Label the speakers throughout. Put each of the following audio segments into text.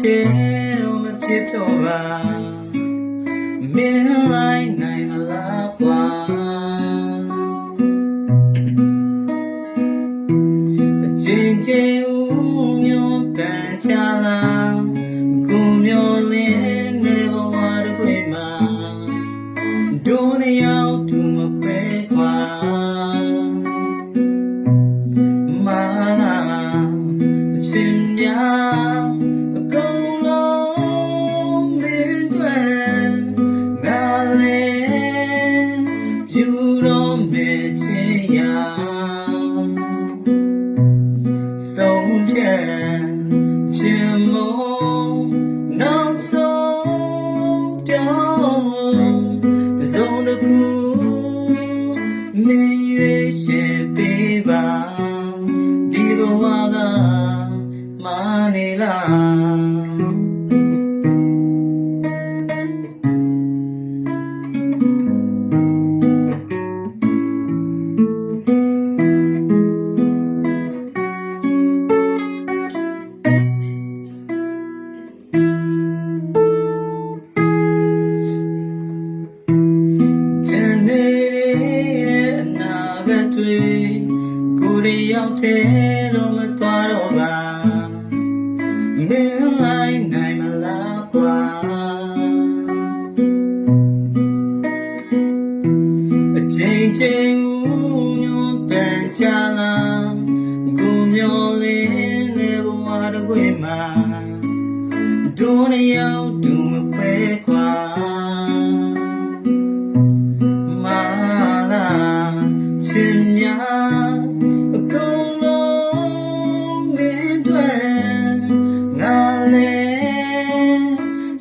Speaker 1: ကိုယ်တယောက်တည်းတော့မဖြစ်တော့ပါမင်းလိုက်နိုင်မလားကွာအချင်းချင်းဦးညွန်ပန်ချလာကိုမျိုးလင်းနေဘဝတစ်ခွေမှာဒုနေရောက်သူမခွဲခွာ မောနောက်ဆုံးပြောင်းစုံတစ်ခုမင်းရွေးချယ်ပေးပါဒီဘဝကမာနေလား တ်တွေကိုယ်ရရောက်တဲ့တော့မသွားတော့ပါမင်းလိုက်နိုင်မလားကွာအချိန်ချင်းဦးညွန်ပန်ချလာကိုမျိုးလေးနဲ့ဘဝတစ်ခွေမှာဒုနေရောက်တူမဖွဲခွာမာ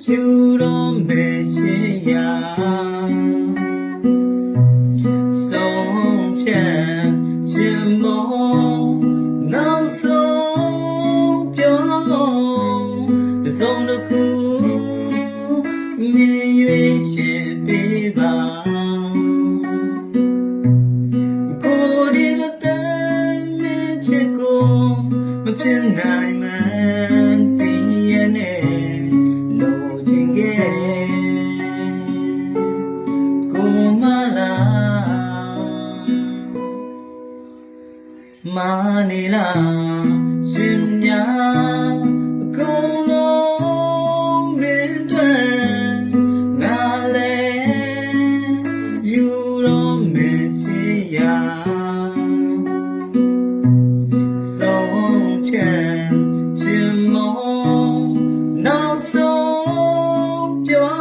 Speaker 1: ယူတော့မေချင်ရဆုံးဖြတ်ချင်မောနောက်ဆုံးပြောတစ်စုံတစ်ခုမြင်၍ရှင်ပေးပါကိုဒီလတဲ့မချစ်ကိုမဖြစ်နိုင်မှ မာနေလားရှင်များအကုန်လုံးမင်းတွေငါလဲယူတော့မချင်ရဆုံးဖြတ်ချင်မောနောက်ဆုံးပြော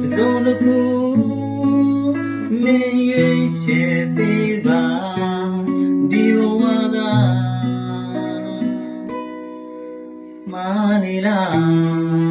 Speaker 1: တစ်စုံတစ်ခုမင်းရဲ့ရှေ့ပေး Yeah.